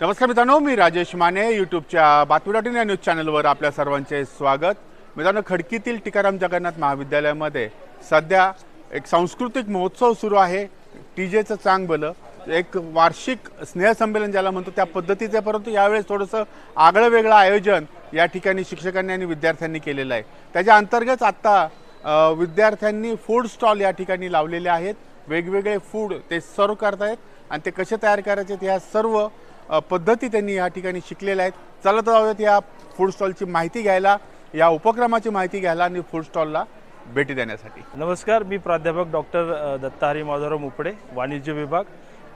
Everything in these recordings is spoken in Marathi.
नमस्कार मित्रांनो मी राजेश माने यूट्यूबच्या बातमी डॉट इन या न्यूज चॅनलवर आपल्या सर्वांचे स्वागत. मित्रांनो खडकीतील टिकाराम जगन्नाथ महाविद्यालयामध्ये सध्या एक सांस्कृतिक महोत्सव सुरू आहे. टी जेचं चांगलं एक वार्षिक स्नेहसंमेलन ज्याला म्हणतो त्या पद्धतीचं परंतु यावेळेस थोडंसं आगळं वेगळं आयोजन या ठिकाणी शिक्षकांनी आणि विद्यार्थ्यांनी केलेलं आहे. त्याच्या अंतर्गत आत्ता विद्यार्थ्यांनी फूड स्टॉल या ठिकाणी लावलेले आहेत. वेगवेगळे फूड ते सर्व करतायत आणि ते कसे तयार करायचे ह्या सर्व पद्धती त्यांनी या ठिकाणी शिकलेल्या आहेत. चला तर जाऊयात या फूड स्टॉलची माहिती घ्यायला या उपक्रमाची माहिती घ्यायला आणि फूड स्टॉलला भेटी देण्यासाठी. नमस्कार मी प्राध्यापक डॉक्टर दत्ताहरी माधवराव मुपडे वाणिज्य विभाग.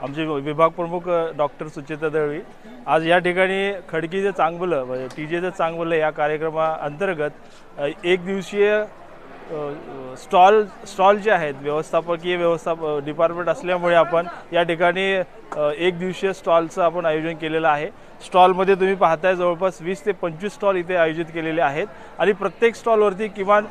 आमचे विभाग प्रमुख डॉक्टर सुचेता दळवी. आज या ठिकाणी खडकीचं चांगलं म्हणजे टी जेचं चांगलं या कार्यक्रमाअंतर्गत अ, एक दिवसीय स्टॉल स्टॉल जे आहेत व्यवस्थापकीय व्यवस्थाप डिपार्टमेंट असल्यामुळे आपण या ठिकाणी एक दिवसीय स्टॉलचं आपण आयोजन केलेलं आहे. स्टॉलमध्ये तुम्ही पाहताय जवळपास वीस ते पंचवीस स्टॉल इथे आयोजित केलेले आहेत आणि प्रत्येक स्टॉलवरती किमान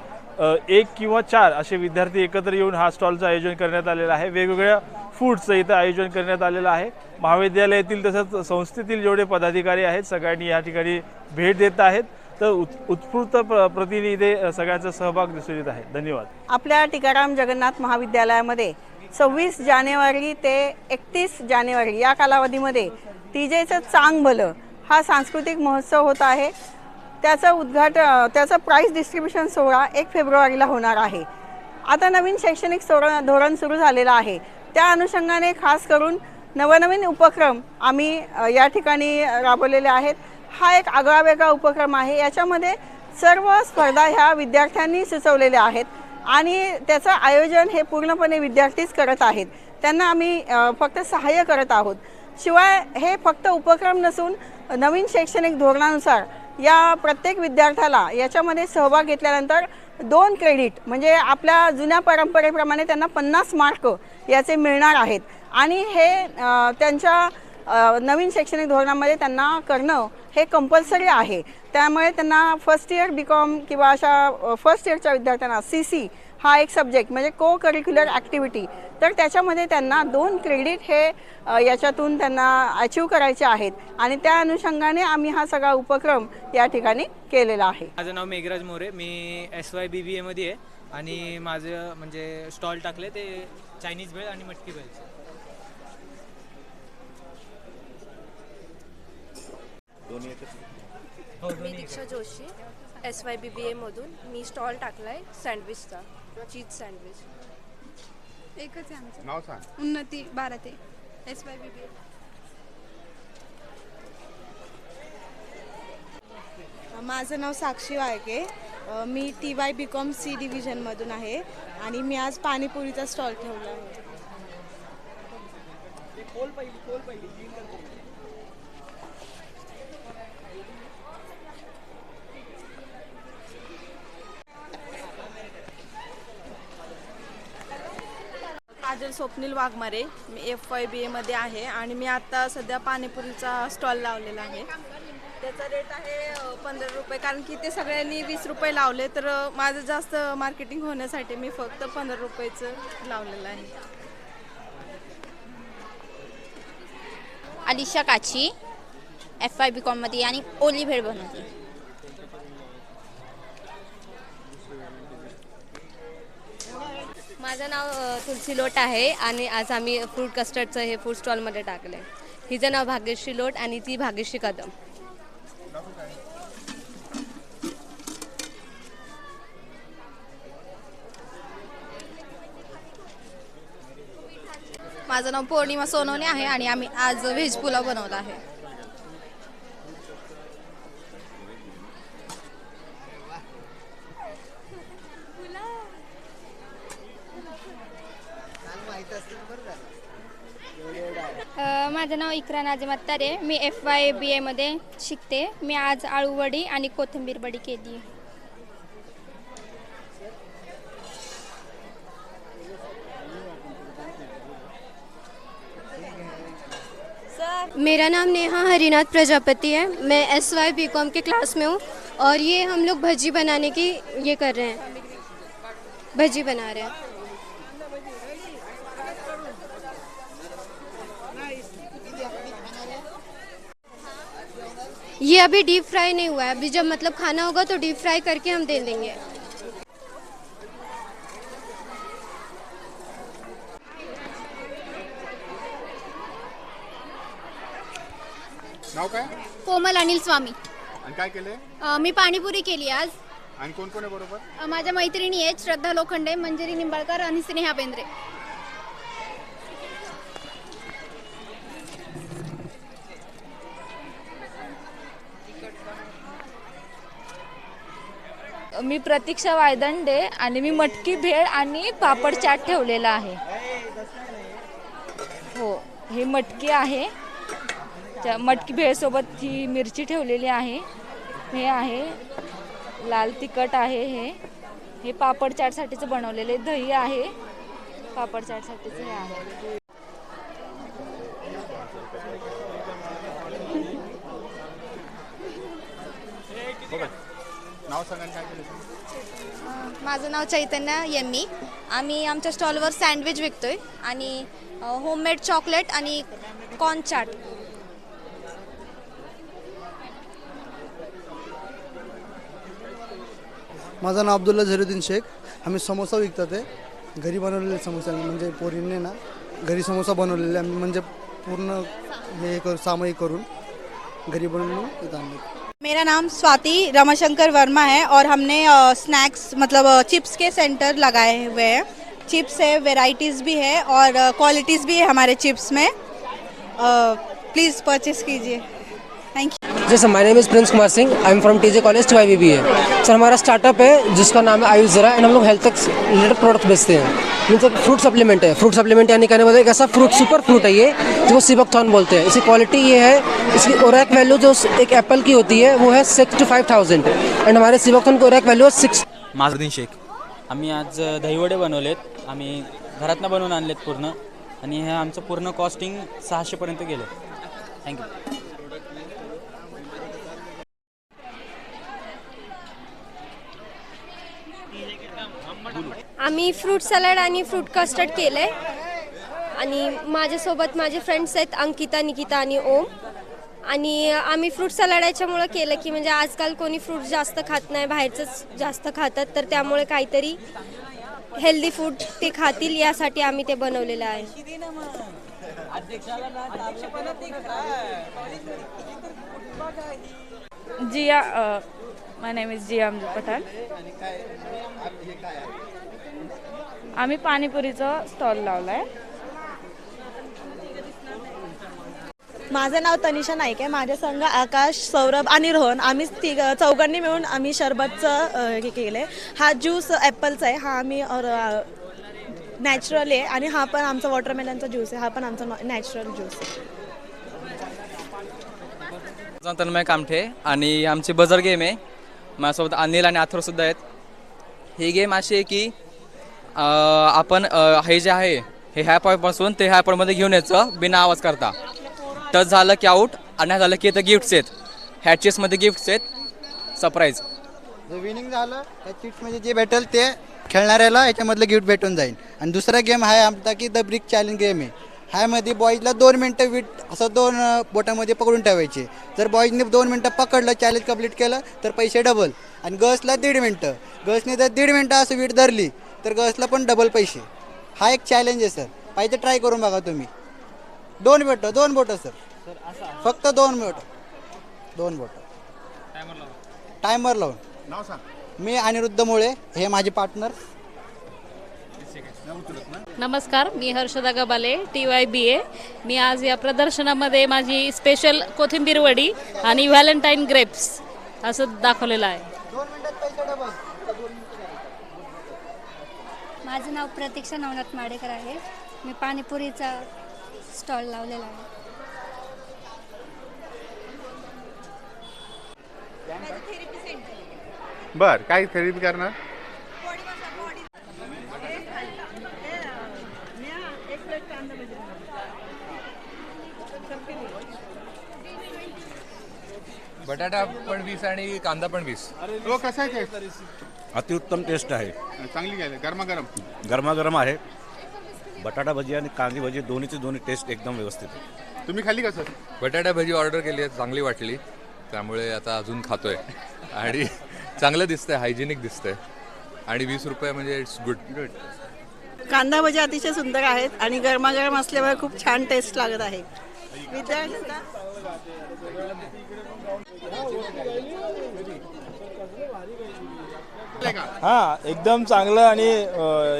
एक किंवा चार असे विद्यार्थी एकत्र येऊन हा स्टॉलचं आयोजन करण्यात आलेलं आहे. वेगवेगळ्या फूडचं इथं आयोजन करण्यात आलेलं आहे. महाविद्यालयातील तसंच संस्थेतील जेवढे पदाधिकारी आहेत सगळ्यांनी या ठिकाणी भेट देत आहेत. तर उत् उत्स्फूर्त प्र प्रतिनिधी इथे सगळ्यांचा सहभाग दिसून येत आहे. धन्यवाद. आपल्या टिकाराम जगन्नाथ महाविद्यालयामध्ये सव्वीस जानेवारी ते एकतीस जानेवारी या कालावधीमध्ये टीजेचं चांग भलं हा सांस्कृतिक महोत्सव होत आहे. त्याचं उद्घाटन त्याचं प्राईज डिस्ट्रीब्युशन सोहळा एक फेब्रुवारीला होणार आहे. आता नवीन शैक्षणिक सोर धोरण सुरू झालेलं आहे. त्या अनुषंगाने खास करून नवनवीन उपक्रम आम्ही या ठिकाणी राबवलेले आहेत. हा एक आगळा वेगळा उपक्रम आहे. याच्यामध्ये सर्व स्पर्धा ह्या विद्यार्थ्यांनी सुचवलेल्या आहेत आणि त्याचं आयोजन हे पूर्णपणे विद्यार्थीच करत आहेत. त्यांना आम्ही फक्त सहाय्य करत आहोत. शिवाय हे फक्त उपक्रम नसून नवीन शैक्षणिक धोरणानुसार या प्रत्येक विद्यार्थ्याला याच्यामध्ये सहभाग घेतल्यानंतर दोन क्रेडिट म्हणजे आपल्या जुन्या परंपरेप्रमाणे त्यांना पन्नास मार्क याचे मिळणार आहेत. आणि हे त्यांच्या नवीन शैक्षणिक धोरणामध्ये त्यांना करणं हे कंपल्सरी आहे. त्यामुळे त्यांना फर्स्ट इयर बी कॉम किंवा अशा फर्स्ट इयरच्या विद्यार्थ्यांना सी सी हा एक सब्जेक्ट म्हणजे को करिक्युलर ॲक्टिव्हिटी तर त्याच्यामध्ये त्यांना दोन क्रेडिट हे याच्यातून त्यांना अचीव करायचे आहेत. आणि त्या अनुषंगाने आम्ही हा सगळा उपक्रम या ठिकाणी केलेला आहे. माझं नाव मेघराज मोरे. मी एस वाय बी बी एमध्ये आहे. आणि माझं म्हणजे स्टॉल टाकले ते चायनीज भेळ आणि मटकी भेळचं मी Diksha Joshi S Y B B एमधून मी स्टॉल टाकला आहे सँडविचचा चीज सँडविच एकच आहे आमचं. नाव सांग. उन्नती भारते एस वाय बी बी माझं नाव साक्षी वाळके. मी T Y B com C डिव्हिजनमधून आहे आणि मी आज पाणीपुरीचा स्टॉल ठेवला आहे. काजल स्वप्नील वाघमारे. मी एफ वाय बी एमध्ये आहे आणि मी आता सध्या पाणीपुरीचा स्टॉल लावलेला आहे. त्याचा रेट आहे पंधरा रुपये. कारण की ते सगळ्यांनी वीस रुपये लावले तर माझं जास्त मार्केटिंग होण्यासाठी मी फक्त पंधरा रुपयेचं लावलेलं आहे. अलिशा काची एफ आय बी कॉममध्ये आणि ओली भेळ बनवते. माझं नाव तुलसी लोट आहे आणि आज आम्ही फ्रूट कस्टर्डचं हे फूड स्टॉलमध्ये टाकलं आहे हिचं नाव भाग्यश्री लोट आणि ती भाग्यश्री कदम. माझं नाव पौर्णिमा सोनवणे आहे आणि आम्ही आज व्हेज पुलाव बनवला आहे. माझं नाव इकरा नाझिम अत्तारे मी एफ़ वाय बी ए एमध्ये शिकते. मी आज आळूवडी आणि कोथिंबीर बडी केली. मेरा नाम नेहा हरिनाथ प्रजापति है. मैं एस वाई बी कॉम के क्लास में हूँ और ये हम लोग भजी बनाने की ये कर रहे हैं. भजी बना रहे हैं. ये अभी डीप फ्राई नहीं हुआ है। अभी जब मतलब खाना होगा तो डीप फ्राई करके हम दे देंगे। नाव काय? कोमल अनिल स्वामी. आणि काय केलंय? अ, मी पाणीपुरी केली आज. आणि कोण कोण आहे बरोबर? अ, माझ्या मैत्रिणी आहेत श्रद्धा लोखंडे मंजिरी निंबाळकर आणि स्नेहा बेंद्रे. मी प्रतीक्षा वायदंडे आणि मी मटकी भेळ आणि पापड चाट ठेवलेला आहे. हो हे मटकी आहे. त्या मटकी भेळसोबत ही मिरची ठेवलेली आहे. हे आहे लाल तिखट आहे हे. हे पापड चाटसाठीचं बनवलेले दही आहे. पापड चाटसाठीचं हे आहे. नाव सांगा आणि काय केलं तुम्ही? माझं नाव चैतन्य यन्नी आम्ही आमच्या स्टॉलवर सँडविच विकतोय आणि होममेड चॉकलेट आणि कॉर्न चाट. माझं नाव अब्दुल्ला झरुद्दीन शेख. आम्ही समोसा विकतात आहे. घरी बनवलेले समोसा म्हणजे पोरींनी ना घरी समोसा बनवलेले आम्ही म्हणजे पूर्ण हे करू सामायिक करून घरी बनवून इथं आणले. मेरा नाम स्वाति रमाशंकर वर्मा है और हमने स्नैक्स मतलब चिप्स के सेंटर लगाए हुए हैं। चिप्स है वेराइटीज़ भी है और क्वालिटीज़ भी है हमारे चिप्स में। प्लीज़ परचेस कीजिए। Thank you G sir my name is Prince Kumar Singh I am from TJ college T B है सर हमारा स्टार्टअप है जिसका नाम है आयुष जरा एंड हम लोग हेल्थ तक रिलेटेड प्रोडक्ट बेचते हैं। मीन्स एक फ्रूट सप्लीमेंट है। फ्रूट सप्लीमेंट यानी कहने मतलब एक ऐसा फ्रूट सुपर फ्रूट है ये जिसको सिबकथॉन बोलते हैं। इसकी क्वालिटी ये है इसकी ओरैक वैल्यू जो एक एप्पल की होती है वो है six two five thousand and हमारे सिबकथॉन की ओरैक वैल्यू है सिक्स माझुद्दीन शेख। आम्ही आज दहीवडे बनवलेत. आम्ही घरातनं बनवून आणलेत पूर्ण. आणि हे आमचं पूर्ण कॉस्टिंग सहाशेपर्यंत गेलं. थँक्यू आम्ही फ्रूट सॅलड आणि फ्रूट कस्टर्ड केलं आहे आणि माझ्यासोबत माझे फ्रेंड्स आहेत अंकिता निकिता आणि ओम. आणि आम्ही फ्रूट सॅलड याच्यामुळं केलं की म्हणजे आजकाल कोणी फ्रूट जास्त खात नाही बाहेरचंच जास्त खातात तर त्यामुळे काहीतरी हेल्दी फूड ते खातील यासाठी आम्ही ते बनवलेलं आहे. Jiya my name is Jiya Amjad Pathan आम्ही पाणीपुरीचा स्टॉल लावला आहे माझं नाव तनिषा नाईक आहे. माझ्या संघ आकाश सौरभ आणि रोहन आम्ही तिघ चौघांनी मिळून आम्ही शरबतचं हे केलं आहे हा ज्यूस ॲपलचा आहे. हा आम्ही नॅचरल आहे. आणि हा पण आमचा वॉटरमेलनचा ज्यूस आहे. हा पण आमचा नॅचरल ज्यूस आहे. तन्मय कामठे आणि आमची बजर गेम आहे. माझ्यासोबत अनिल आणि अथर्वसुद्धा आहेत. ही गेम अशी आहे की आपण हे जे आहे हे ह्या पॉईंटपासून ते ह्या पॉईंटमध्ये घेऊन यायचं बिना आवाज करता. टच झालं की आऊट आणि झालं की इथं गिफ्ट्स आहेत. ह्या गिफ्ट्स आहेत. सरप्राईज जर विनिंग झालं त्या चिट्समध्ये जे भेटेल ते खेळणाऱ्याला याच्यामधलं गिफ्ट भेटून जाईल. आणि दुसरा गेम आहे आमचा की द ब्रिक चॅलेंज गेम आहे. ह्यामध्ये बॉईजला दोन मिनटं वीट असं दोन बोटामध्ये पकडून ठेवायचे. जर बॉईजने दोन मिनटं पकडलं चॅलेंज कंप्लीट केलं तर पैसे डबल आणि गर्ल्सला दीड मिनटं. गर्ल्सने जर दीड मिनटं असं वीट धरली तर गर्ल्सला पण डबल पैसे. हा एक चॅलेंज आहे सर पाहिजे ट्राय करून बघा तुम्ही. दोन बोटं दोन बोटं सर फक्त दोन बोटं. दोन बोटं. टायमर लावून. मी अनिरुद्ध मुळे हे माझे पार्टनर नमस्कार मी Harshada Gabale T Y B A मी आज या प्रदर्शनामध्ये माझी स्पेशल कोथिंबीर वडी आणि व्हॅलेंटाईन ग्रेप्स असं दाखवलेलं आहे. माझं नाव प्रतीक्षा नवनाथ माडेकर आहे. मी पाणीपुरीचा स्टॉल लावलेला आहे. बर काय खरेदी करणार? बटाटा पण वीस आणि कांदा पण वीस. तो कसा आहे? अतिउत्तम टेस्ट आहे. चांगली घ्यायला गरमागरम. गरमागरम आहे. बटाटा भजी आणि कांदी भजी दोन्हीची दोन्ही टेस्ट एकदम व्यवस्थित आहे. तुम्ही खाल्ली का सर? बटाटा भजी ऑर्डर केली आहे चांगली वाटली. त्यामुळे आता अजून खातोय. आणि चांगलं दिसतंय हायजेनिक दिसतंय. आणि वीस रुपये म्हणजे इट्स गुड गुड कांदा भजी अतिशय सुंदर आहेत आणि गरमागरम असल्यामुळे खूप छान टेस्ट लागत आहे. हां एकदम चांगलं आणि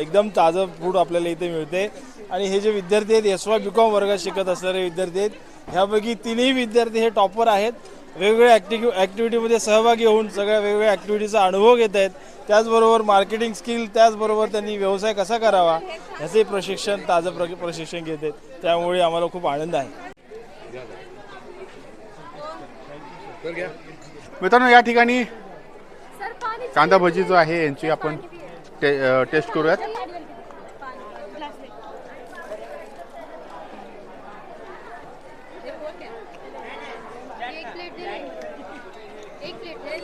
एकदम ताजं फूड आपल्याला इथे मिळते. आणि हे जे विद्यार्थी आहेत एस वाय बीकॉम वर्गात शिकत असणारे विद्यार्थी आहेत ह्यापैकी तिन्ही विद्यार्थी हे टॉपर आहेत. वेगवेगळ्या ॲक्टिव्ह ॲक्टिव्हिटीमध्ये सहभागी होऊन सगळ्या वेगवेगळ्या ॲक्टिव्हिटीचा अनुभव घेत आहेत. त्याचबरोबर मार्केटिंग स्किल त्याचबरोबर त्यांनी व्यवसाय कसा करावा ह्याचे प्रशिक्षण ताजं प्र प्रशिक्षण घेत आहेत. त्यामुळे आम्हाला खूप आनंद आहे. मित्रांनो या ठिकाणी कांदा भजी जो आहे यांची आपण टे टेस्ट करूयात.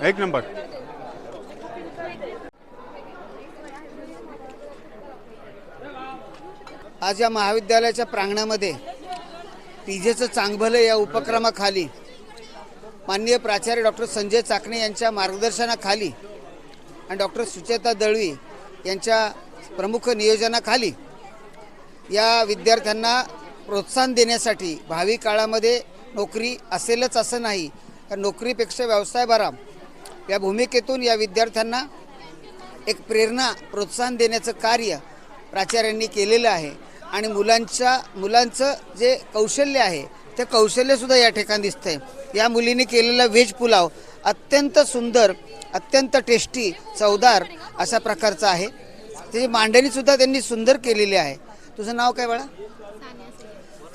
एक नंबर. आज या महाविद्यालयाच्या प्रांगणामध्ये टीजेचं चांगभलं या उपक्रमाखाली माननीय प्राचार्य डॉक्टर संजय चाकणे यांच्या मार्गदर्शनाखाली आणि डॉक्टर सुचेता दळवी यांच्या प्रमुख नियोजनाखाली या विद्यार्थ्यांना प्रोत्साहन देण्यासाठी भावी काळामध्ये नोकरी असेलच असं नाही तर नोकरीपेक्षा व्यवसाय बरा या भूमिकेतून या विद्यार्थ्यांना एक प्रेरणा प्रोत्साहन देण्याचं कार्य प्राचार्यांनी केलेलं आहे. आणि मुलांच्या मुलांचं जे कौशल्य आहे ते कौशल्यसुद्धा या ठिकाणी दिसतंय. या मुलीने केलेला व्हेज पुलाव अत्यंत सुंदर अत्यंत टेस्टी चवदार अशा प्रकारचा आहे. त्याची मांडणीसुद्धा त्यांनी सुंदर केलेली आहे. तुझं नाव काय बाळा?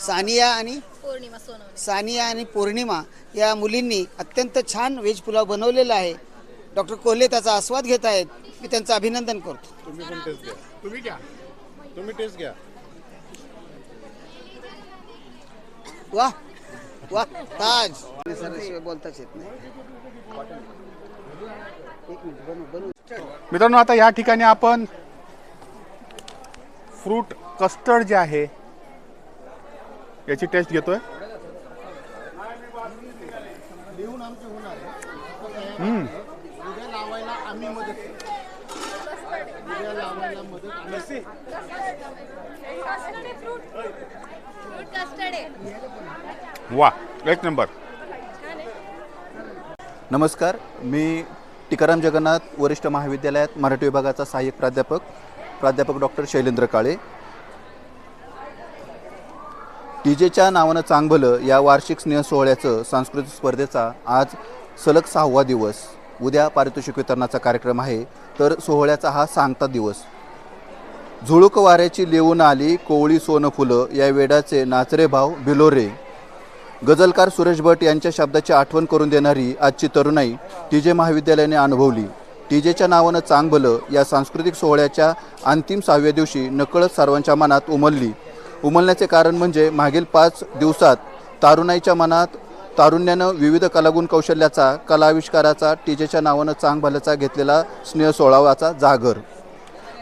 सानिया आणि? पौर्णिमा सोनवणे. सानिया आणि पौर्णिमा या मुलींनी अत्यंत छान व्हेज पुलाव बनवलेला आहे. डॉक्टर कोल्हे त्याचा आस्वाद घेत आहेत. मी त्यांचं अभिनंदन करतो. तुम्ही पण टेस्ट घ्या. तुम्ही घ्या. तुम्ही टेस्ट घ्या. वा वा ताज सर बोलताच येत नाही. एक मिनिट मित्रांनो आता या ठिकाणी आपण फ्रूट कस्टर्ड जे आहे याची टेस्ट घेतोय. हम्म. वा एक नंबर. नमस्कार मी टिकाराम जगन्नाथ वरिष्ठ महाविद्यालयात मराठी विभागाचा सहाय्यक प्राध्यापक प्राध्यापक डॉक्टर शैलेंद्र काळे. टीजेच्या नावानं चांगभलं या वार्षिक स्नेह सोहळ्याचं सांस्कृतिक स्पर्धेचा आज सलग सहावा दिवस. उद्या पारितोषिक वितरणाचा कार्यक्रम आहे तर सोहळ्याचा हा सांगता दिवस. झुळूक वाऱ्याची लिहून आली कोवळी सोनं फुलं या वेडाचे नाचरे भाव बिलोरे. गझलकार सुरेश भट यांच्या शब्दाची आठवण करून देणारी आजची तरुणाई टी जे महाविद्यालयाने अनुभवली. टी जेच्या नावानं चांगभलं या सांस्कृतिक सोहळ्याच्या अंतिम सहाव्या दिवशी नकळत सर्वांच्या मनात उमलली. उमलण्याचे कारण म्हणजे मागील पाच दिवसात तारुणाईच्या मनात तारुण्यानं विविध कलागुण कौशल्याचा कलाविष्काराचा टी जेच्या नावानं चांगभल्याचा घेतलेला स्नेह सोळावाचा जागर.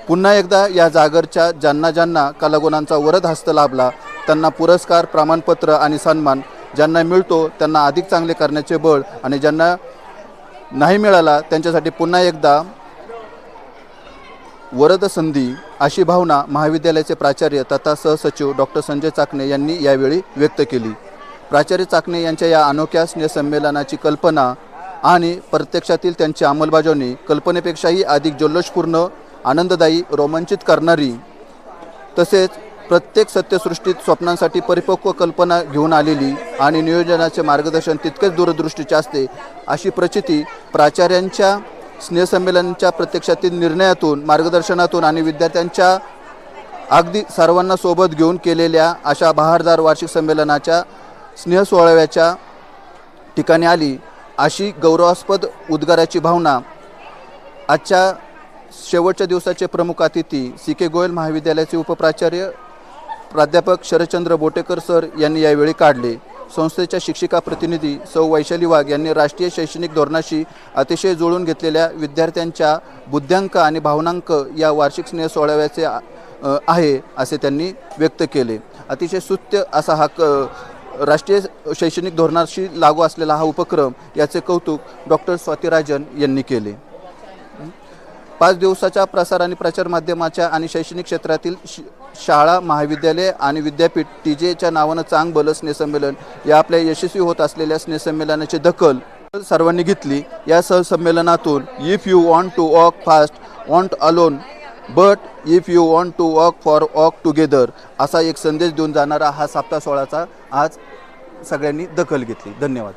पुन्हा एकदा या जागरच्या ज्यांना ज्यांना कलागुणांचा वरद हस्त लाभला त्यांना पुरस्कार प्रमाणपत्र आणि सन्मान ज्यांना मिळतो त्यांना अधिक चांगले करण्याचे बळ आणि ज्यांना नाही मिळाला त्यांच्यासाठी पुन्हा एकदा वरद संधी अशी भावना महाविद्यालयाचे प्राचार्य तथा सहसचिव डॉक्टर संजय चाकणे यांनी यावेळी व्यक्त केली. प्राचार्य चाकणे यांच्या या अनोख्या स्नेहसंमेलनाची कल्पना आणि प्रत्यक्षातील त्यांची अंमलबजावणी कल्पनेपेक्षाही अधिक जल्लोषपूर्ण आनंददायी रोमांचित करणारी तसेच प्रत्येक सत्यसृष्टीत स्वप्नांसाठी परिपक्व कल्पना घेऊन आलेली आणि नियोजनाचे मार्गदर्शन तितकेच दूरदृष्टीचे असते अशी प्रचिती प्राचार्यांच्या स्नेहसंमेलनाच्या प्रत्यक्षातील निर्णयातून मार्गदर्शनातून आणि विद्यार्थ्यांच्या अगदी सर्वांना सोबत घेऊन केलेल्या अशा बहारदार वार्षिक संमेलनाच्या स्नेह सोहळ्याच्या ठिकाणी आली. अशी गौरवास्पद उद्गाराची भावना आजच्या शेवटच्या दिवसाचे प्रमुख अतिथी सी के गोयल महाविद्यालयाचे उपप्राचार्य प्राध्यापक शरदचंद्र बोटेकर सर यांनी यावेळी काढले. संस्थेच्या शिक्षिका प्रतिनिधी सौ वैशाली वाघ यांनी राष्ट्रीय शैक्षणिक धोरणाशी अतिशय जुळून घेतलेल्या विद्यार्थ्यांच्या बुद्ध्यांक आणि भावनांक या वार्षिक स्नेह सोहळ्याचे आहे असे त्यांनी व्यक्त केले. अतिशय सुत्य असा हा क राष्ट्रीय शैक्षणिक धोरणाशी लागू असलेला हा उपक्रम याचे कौतुक डॉक्टर स्वातीराजन यांनी केले. पाच दिवसाच्या प्रसार आणि प्रचार माध्यमाच्या आणि शैक्षणिक क्षेत्रातील श शाळा महाविद्यालय आणि विद्यापीठ टी जेच्या नावानं चांग बल स्नेहसंमेलन या आपल्या यशस्वी होत असलेल्या स्नेहसंमेलनाची दखल सर्वांनी घेतली. या सहसंमेलनातून if you want to walk fast want alone but if you want to walk for walk together असा एक संदेश देऊन जाणारा हा सप्ताह सोहळाचा आज सगळ्यांनी दखल घेतली. धन्यवाद.